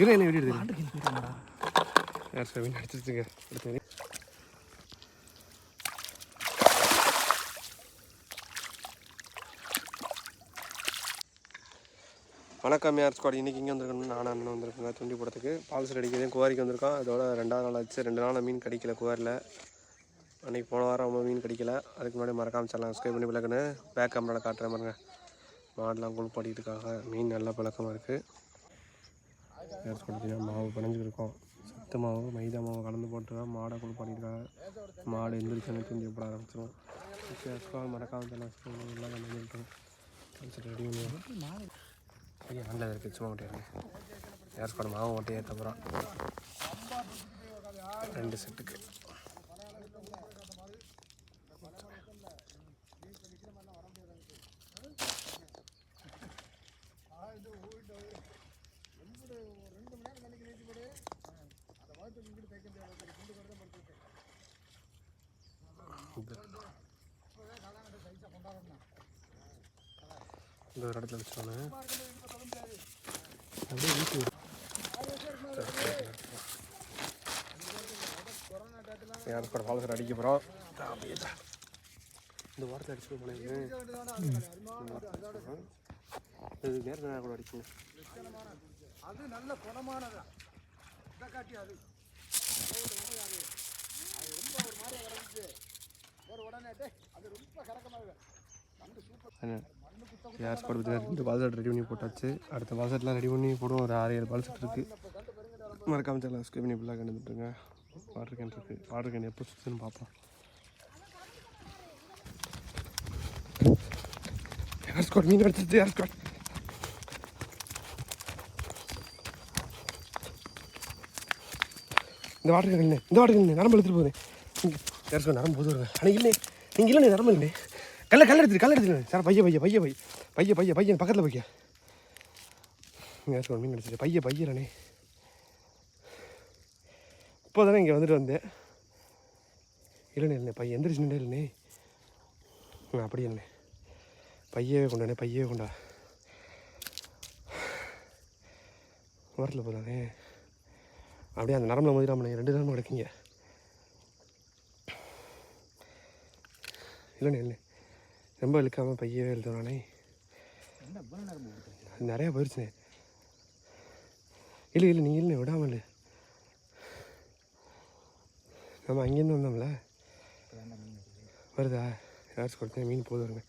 இரு என்ன வீடியோ எடுத்து அடிச்சிருச்சுங்க எடுத்து வணக்கம் யார் ஸ்குவாட். இன்றைக்கி இங்கே வந்திருக்கணும் நான் அண்ணன் வந்திருக்கேங்க. துண்டி போடுறதுக்கு. பால்சர் அடிக்கிறதே குவாரிக்கு வந்திருக்கோம். அதோட ரெண்டாவது நாள் ஆச்சு. ரெண்டு நாள் மீன் கிடைக்கல குவாரில். அன்றைக்கி போன வாரம் அவ்வளோ மீன் கிடைக்கல. அதுக்கு முன்னாடி மறக்காம சேனல் சப்ஸ்கிரைப் பண்ணி பிள்ளைக்குன்னு பேக் கேமராவில் காட்டுறேன் பாருங்க. மாடெலாம் குளிப்பாட்டிட்டு இருக்காங்க. மீன் நல்ல பழக்கமாக இருக்குது ஏர் பார்த்தீங்கன்னா மாவு பிணைஞ்சிருக்கோம். சத்து மாவு மைதா மாவு கலந்து போட்டு மாடை குளிப்பாட்டிருக்காங்க மாடு எந்திரிச்சு துண்டி போட ஆரம்பிச்சிடும் யாருக்கா மறக்காம சேனல் எல்லாம் பண்ணி எல்லாம் ரெடி பண்ணுவோம் ஐயா ஆண்டில் இருக்குது சும்மா மட்டும் ஏர் ஸ்குவாட் மாவு ஓட்டையே ஏற்ற ரெண்டு செட்டுக்கு இந்த ஒரு இடத்துல வச்சோன்னே அப்படியே வீட்டு கூட பாலசர் அடிக்க போகிறோம் இந்த வாரத்தில் அடிச்சுட்டு போனேன் இது நேரத்தில் நேரம் கூட அடிக்கணும் அது நல்ல குணமானதா காட்டி அது அது ரொம்ப ஒரு மாதிரி கிடந்துச்சு யார் ஸ்குவாட் பற்றி ரெண்டு பால் செட் ரெடி பண்ணி போட்டாச்சு. அடுத்த பால் செட்லாம் ரெடி பண்ணி போடுவோம். ஒரு ஆறு ஏழு பால் செட் இருக்குது மறக்காம சேனல் ஸ்கிப் பண்ணி ஃபுல்லாக கண்டுட்டுருங்க வாட்டர் கேன் இருக்குது வாட்டர் கேன் எப்போ சுற்றுன்னு பார்ப்போம் யார் ஸ்குவாட் மீன் அடிச்சிச்சு யார் ஸ்குவாட் இந்த வாட்டர் கேன் இந்த வாட்டர் கேன் நரம்பு எடுத்துகிட்டு போகுது. இங்கே நரம்பு போது வருங்க ஆனால் இல்லை நீங்கள் இல்லை நரம்பு இல்லை கல்ல கல்ல எடுத்துரு கல்ல எடுத்துரு. சார் பைய பைய பைய பை பைய பைய பையன் பக்கத்தில் பைய யார் மீன் அடிச்சிட்டு பைய பையனே இப்போ தானே இங்கே வந்துட்டு வந்தேன். இல்லைண்ணே இல்லைண்ணே. பையன் எந்திரிச்சு நின்று இல்லைண்ணே. ஆ அப்படி இல்லைண்ணே. பையவே கொண்டாண்ணே பையவே கொண்டா. வரல போதானே அப்படியே அந்த நரம்பில் மோதிராமண்ணே ரெண்டு நரம்பு கிடைக்குங்க. இல்லைண்ணே இல்லை ரொம்ப இழுக்காமல் பையவே அது நிறையா போயிடுச்சுண்ணே இல்லை இல்லை நீங்கள் இல்லை விடாமல் இல்லை நம்ம அங்கேருந்து வந்தோம்ல? வருதா? யாராச்சும் கொடுத்தேன் மீன் வருங்க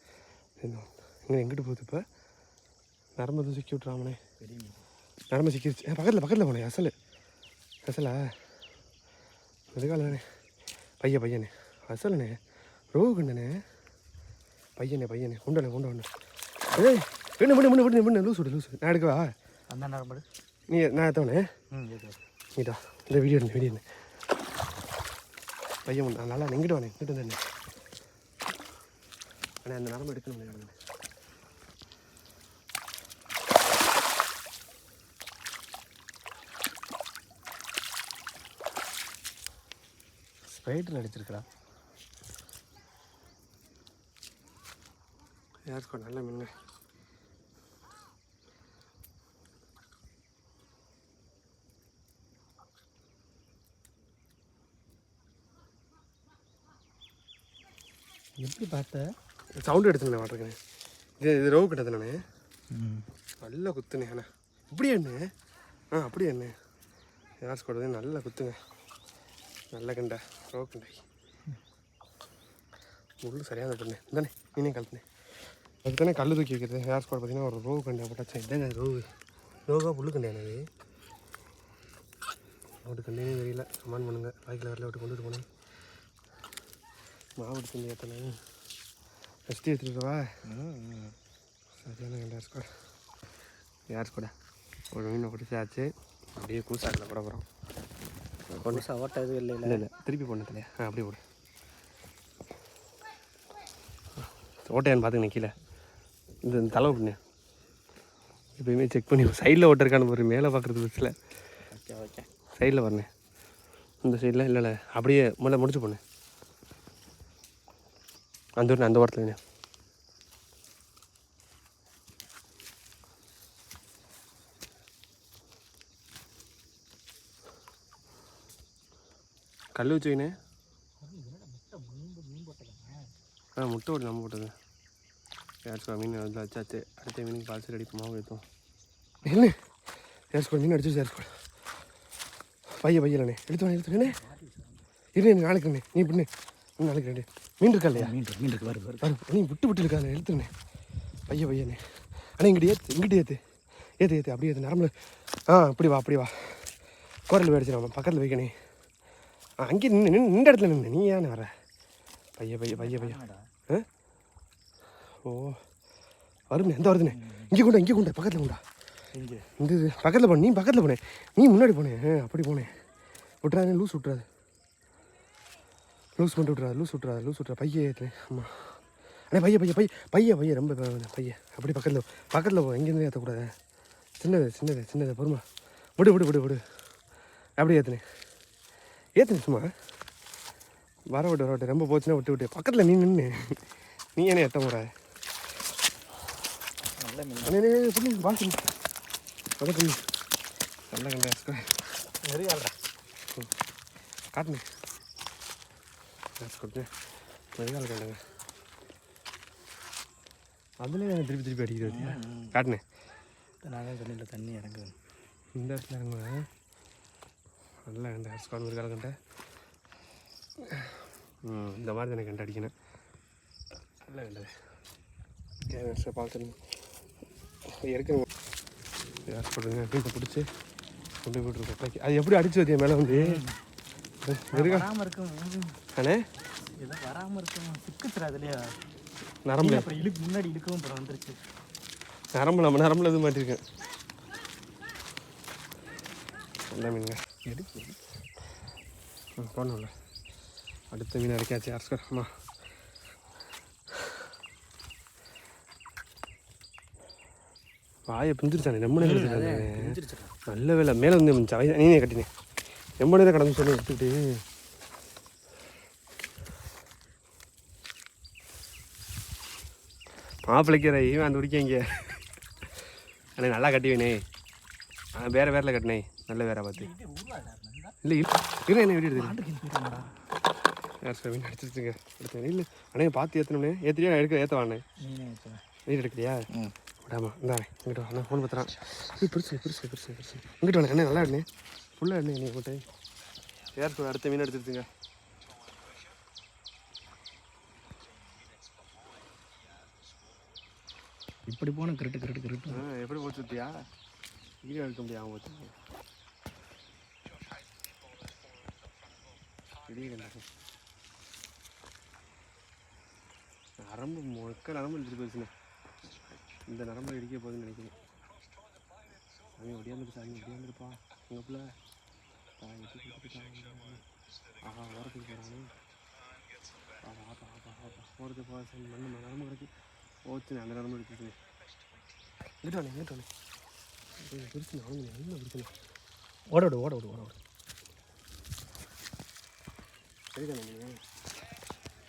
இங்கே எங்கிட்டு போகுது இப்போ? நரம்பு சிக்கி விட்றாமனே நரம்பு சிக்கிருச்சு. பக்கத்தில் பக்கத்தில் போனேன் அசல். அசலா? எதுக்காலண்ணே பையன் பையனே. அசலண்ணே. ரோகு கண்ணனே பையனே பையனே உண்டண்ணே உண்டு உண்டு ஏய் விண்ணு விண்ணு விண்ணு விண்ணு விண்ணு லூசு விடு லூசு நான் எடுக்கவா? அந்த நேரம் நீ நான் எடுத்தவனே? ம் இது நீடா இந்த வீடியோ எடுங்க வீடியோ பையன். நான் நல்லா எங்கிட்டு வானே இங்கிட்டு வந்தேன். அண்ணே அந்த நரம்பு எடுக்கணும். ஸ்பைடர் அடிச்சிருக்கா யாருக்கும் நல்ல மீன் எப்படி பார்த்த? சவுண்டு எடுத்துங்களேன் வாட்டருக்கண்ணே இது இது ரோவு கிட்டதுண்ணே ம். நல்ல குத்துனே அண்ணா. இப்படியே என்ன ஆ அப்படியே என்ன யார் சொல்கிறது நல்ல குத்துங்க. நல்ல கண்டை. ரோவு கண்டை. முள்ளு சரியாக தட்டுனே இந்தானே நீனே கலத்துனே அதுக்கு தானே கல் தூக்கி வைக்கிறது. ஹேர் ஸ்குவாட் பார்த்தீங்கன்னா ஒரு ரோவு கண்டை போட்டாச்சு இதாங்க ரோவு ரோகா புல்லு கண்டையானே அது ஒரு கண்டே தெரியல. கமெண்ட் பண்ணுங்கள் பாய்க்கில் வரல விட்டு கொண்டுட்டு போனேன். மாவு எடுத்து ஏற்றனே ஃபஸ்ட்டு எடுத்துகிட்டு வா. சரியான கண்டா ஸ்குவாட் யார் கூட ஒரு மீனை பிடிச்சாச்சு அப்படியே கூசாட்டில் போட போகிறோம் கொண்டு ஓட்ட எதுவும் இல்லை இல்லை இல்லை. திருப்பி போனதுலையா ஆ அப்படியே போடு. ஓட்டையான்னு பார்த்து கீழே. இந்த தலை விட்டுனே எப்பயுமே செக் பண்ணி சைடில் ஓட்டிருக்கான்னு பாரு மேலே பார்க்குறது பஸ்ஸில் ஓகே ஓகே. சைடில் வரணே இந்த சைடில் இல்லை இல்லை. அப்படியே முதல்ல முடிச்சு போனேன் அந்த ஊர் அந்த ஓரத்துலண்ணே கல் வச்சுக்கினே ஆ முட்டை ஓட்டு நம்ம போட்டது. ஏர்ஸ்கோ மீன் அதில் வச்சாச்சு அடுத்த மீனுக்கு ரெடி மாவு ஏற்றும் இல்லை ஏர்ஸ்கோ மீன் அடிச்சு ஏர்ஸ்கோ பைய பையலண்ணே எடுத்து வாங்க எடுத்துக்கண்ணே இரு நீ நாளைக்கு நீ பின்னு நீ நாளைக்கு ரெண்டு மீன் இருக்கா இல்லையா மீன் மீன் இருக்கு வருது பாரு நீ விட்டு விட்டு இருக்காது எடுத்துருண்ணே பைய பையனே அண்ணா இங்கிட்டு ஏற்று இங்கிட்டு ஏற்று ஏற்று ஏற்று அப்படியே ஏற்று நரம்பு ஆ அப்படி வா அப்படி வா குரல் போயிடுச்சு பக்கத்தில் வைக்கணே ஆ அங்கே நின்று நின்று நின்ற இடத்துல நின்று நீ ஏன் வர பைய பைய பைய பைய ஆ ஓ வருதுண்ணே எந்த வருதுண்ணே. இங்கே கொண்டா இங்கே கொண்டா பக்கத்தில் கொண்டா. இங்கே. இந்த இது பக்கத்தில் போன நீ பக்கத்தில் போனேன் நீ முன்னாடி போனேன் அப்படி போனேன் விட்றாது லூஸ் விட்றாது லூஸ் பண்ணிட்டு விட்றாது லூஸ் விட்றாது லூஸ் விட்றா பைய ஏற்றுனேன் ஆமாம் அண்ணே பைய பைய பைய. பைய பைய ரொம்ப ப- பைய. அப்படி பக்கத்தில் பக்கத்தில் போ எங்கேருந்து ஏற்றக்கூடாது சின்னது சின்னது சின்னது பொறுமா விடு விடு விடு விடு. அப்படி ஏற்றுனேன் ஏற்றுனேன் சும்மா. வர விட்டு வர விட்டு ரொம்ப போச்சுன்னா விட்டு விட்டு. பக்கத்தில் நீ நின்று நீ ஏனே ஏற்ற போகிற நல்ல மீன் அண்ணே அண்ணே, அண்ணே, புள்ளி பால் பக்கத்தில் நிறைய ஆள்றா காட்டுனே காசு கண்டுங்க அதுலேயே திருப்பி திருப்பி அடிக்கிறது காட்டுனு காட்டுனே நான் தண்ணி இறங்குது இந்த இடத்துல இறங்குவேன் நல்லா கண்ட. ஸ்கான் ஒரு கால கண்ட இந்த மாதிரி எனக்கு கண்டு அடிக்கணும் நல்லா கண்டது கேஸ் பால் தண்ணி யார் சொல்லுங்க மீன் பிடிச்சி கொண்டு போய்ட்டு கொட்டைக்கு அது எப்படி அடிச்சு வத்தியா மேலே வந்து? வராமல் இருக்கும் அண்ணே? ஏதோ வராமல் இருக்கும் சிக்குச்சுரா அதுலையா? நரம்புல அப்புறம் இழுக்கு முன்னாடி இழுக்கவும் அப்புறம் வந்துருச்சு. நரம்பு நம்ம நரம்புல இது மாட்டிருக்கேன் நல்ல மீனுங்க. எடுக்கு ம் போகணும்ல அடுத்த மீன் அரைக்காச்சு. அரசர் அம்மா. வாயை பிஞ்சிருச்சானே? ரொம்ப நேரம் நல்ல வேலை. மேலே வந்து அவை நீனே கட்டினேன் ரொம்ப நேரம் கடந்து சொல்லி எடுத்துக்கிட்டு மாப்பிள்ளைக்கிற இவன் அந்த உரிக்கங்க அண்ணே நல்லா கட்டிவேனே. ஆ வேற வேறில் கட்டினே. நல்ல வேற பார்த்து. இல்லை இல்லை என்ன வீடு எடுத்து ஆண்டுக்கு போயிடுமாடா யார் அடிச்சிருச்சுங்க. எடுத்தேன் இல்லை. அண்ணே பார்த்து ஏற்றணும்னே ஏற்றியா நான் எடுக்க ஏற்ற வாண்ணே. நீனே விடாமா இந்தா இங்கிட்ட வா ஃபோன் பத்துறான் இது பெருசு பெருசு பெருசு பெருசு இங்கிட்ட வாண்ணே அண்ணே நல்லா அண்ணே ஃபுல்லாக அண்ணே நீ போட்டு சார் அடுத்த மீன் எடுத்துருச்சுங்க இப்படி போன கிரிட்டு கிரிட்டு கிரிட்டு ஆ எப்படி போச்சு சுத்தியா? வீடியோ எடுக்க முடியாம போச்சு நரம்பு முழுக்க நரம்பு இழுத்துட்டு போச்சுண்ணே இந்த நரம்பு இடிக்க போகுதுன்னு நினைக்கிறேன். சாமி ஒடியாந்துட்டு சாமி ஒடியாந்துருப்பா உங்கள் பிள்ளை விட்டு கொடுத்துட்டு ஆஹா ஓரத்துக்கு போகிறானே ஆஹா ஆப்பா ஆப்பா ஆப்பா ஓரத்துக்கு போக சாமி மண்ணு நரம்பு கிடக்கு. போச்சுண்ணே அந்த நரம்பு எடுத்துச்சு இங்கிட்டு வாண்ணே இங்கிட்டு வாண்ணே பிரிச்சு நான் என்ன பிரச்சனை. ஓட விடு ஓட விடு ஓட விடு சரிதானே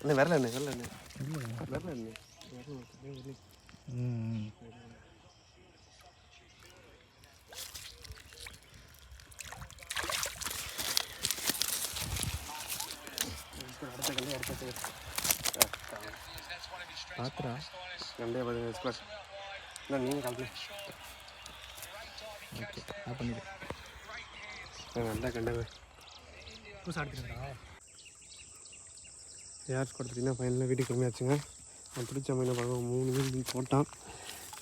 அண்ணே வரல அண்ணே வரல அண்ணே வரல அண்ணே வரல பாத்துடா கண்டே பதினஞ்சு ஸ்கொயர் இல்லை நீங்கள் கம்பெனி ஓகே நான் பண்ணிடு. நல்லா புதுசாக கொடுத்துட்டீங்கன்னா ஃபைனலாக வீட்டுக்கு கம்மியாச்சுங்க நான் பிடிச்ச மீனை பார்க்க மூணு மீன் போட்டான்.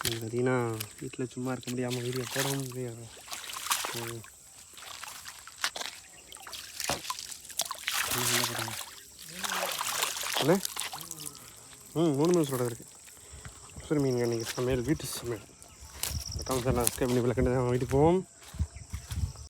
எனக்கு பார்த்தீங்கன்னா வீட்டில் சும்மா இருக்க முடியாமல் வீடியோ போடவும் முடியாது என்ன அண்ணே ம் மூணு மீன் சொல்கிறது இருக்குது சரி மீன் அன்றைக்கி சமையல் வீட்டு சமையல். அக்கௌண்ட் நான் ஸ்கே பண்ணி விளக்கண்டு வீட்டுக்கு போவோம்.